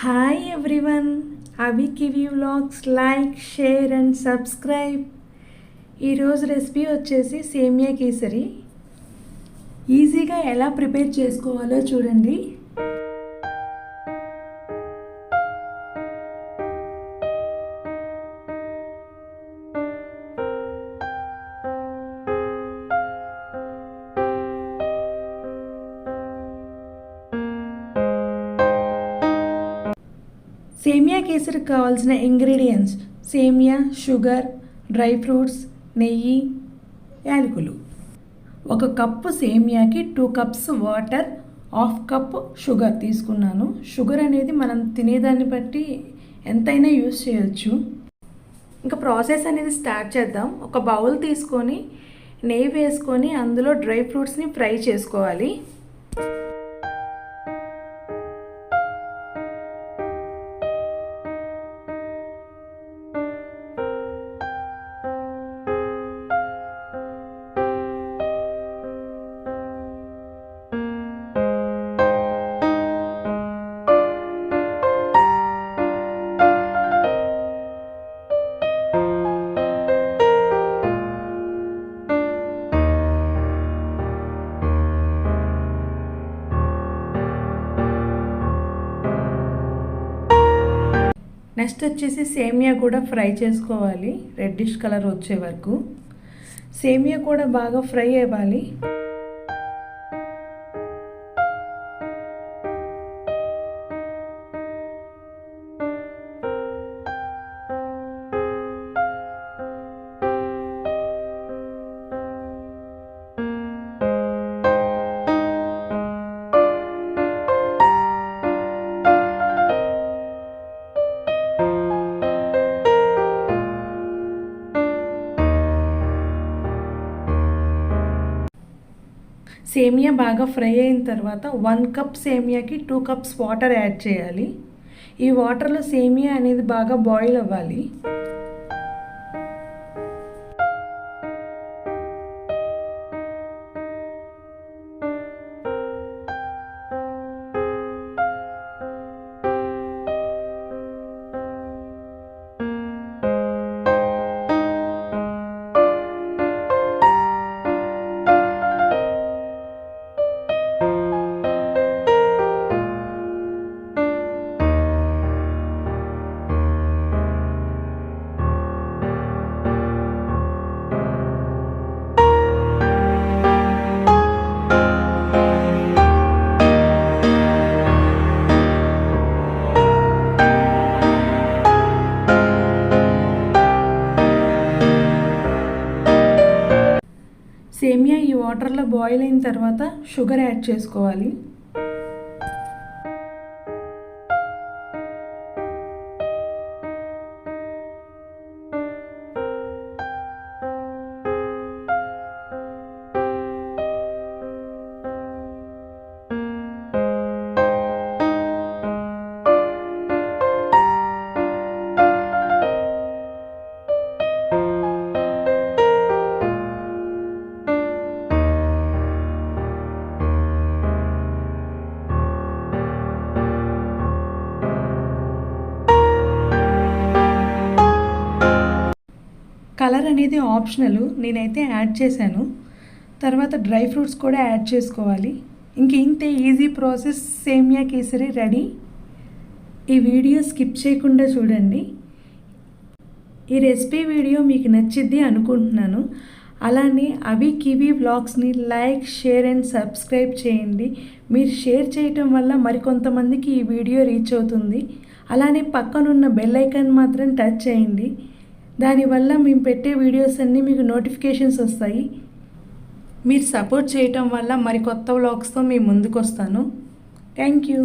Hi everyone Avi kiwi vlogs like share and subscribe ఈరోజు recipe వచ్చేసి సేమియా కేసరి. ఈజీగా ఎలా ప్రిపేర్ చేసుకోవాలో చూడండి. సేమియా కేసరికి కావాల్సిన ఇంగ్రీడియంట్స్ సేమియా షుగర్ డ్రై ఫ్రూట్స్ నెయ్యి యాలకులు. ఒక cup సేమియాకి two cups water half cup sugar తీసుకున్నాను. షుగర్ అనేది మనం తినేదాన్ని బట్టి ఎంతైనా యూస్ చేయొచ్చు. ఇంకా ప్రాసెస్ అనేది స్టార్ట్ చేద్దాం. ఒక బౌల్ తీసుకొని నెయ్యి వేసుకొని అందులో డ్రై ఫ్రూట్స్ని ఫ్రై చేసుకోవాలి. నెక్స్ట్ వచ్చేసి సేమియా కూడా ఫ్రై చేసుకోవాలి. రెడ్డిష్ కలర్ వచ్చే వరకు. సేమియా కూడా బాగా ఫ్రై అవ్వాలి. సేమియా బాగా ఫ్రై అయిన తర్వాత వన్ కప్ సేమియాకి టూ కప్స్ వాటర్ యాడ్ చేయాలి. ఈ వాటర్లో సేమియా అనేది బాగా బాయిల్ అవ్వాలి. సేమియా ఈ వాటర్లో బాయిల్ అయిన తర్వాత షుగర్ యాడ్ చేసుకోవాలి. కలర్ అనేది ఆప్షనల్. నేనైతే యాడ్ చేశాను. తర్వాత డ్రై ఫ్రూట్స్ కూడా యాడ్ చేసుకోవాలి. ఇంక ఇంతే easy process semiya kesari ready. ఈ వీడియో స్కిప్ చేయకుండా చూడండి. ఈ రెసిపీ వీడియో మీకు నచ్చిద్ది అనుకుంటున్నాను. అలానే అవి కివీ బ్లాగ్స్ని లైక్ షేర్ అండ్ సబ్స్క్రైబ్ చేయండి. మీరు షేర్ చేయటం వల్ల మరికొంతమందికి ఈ వీడియో రీచ్ అవుతుంది. అలానే పక్కనున్న బెల్ ఐకాన్ మాత్రం టచ్ చేయండి. దానివల్ల మేము పెట్టే వీడియోస్ అన్నీ మీకు నోటిఫికేషన్స్ వస్తాయి. మీరు సపోర్ట్ చేయటం వల్ల మరి కొత్త వ్లాగ్స్తో మీ ముందుకు వస్తాను థ్యాంక్ యూ.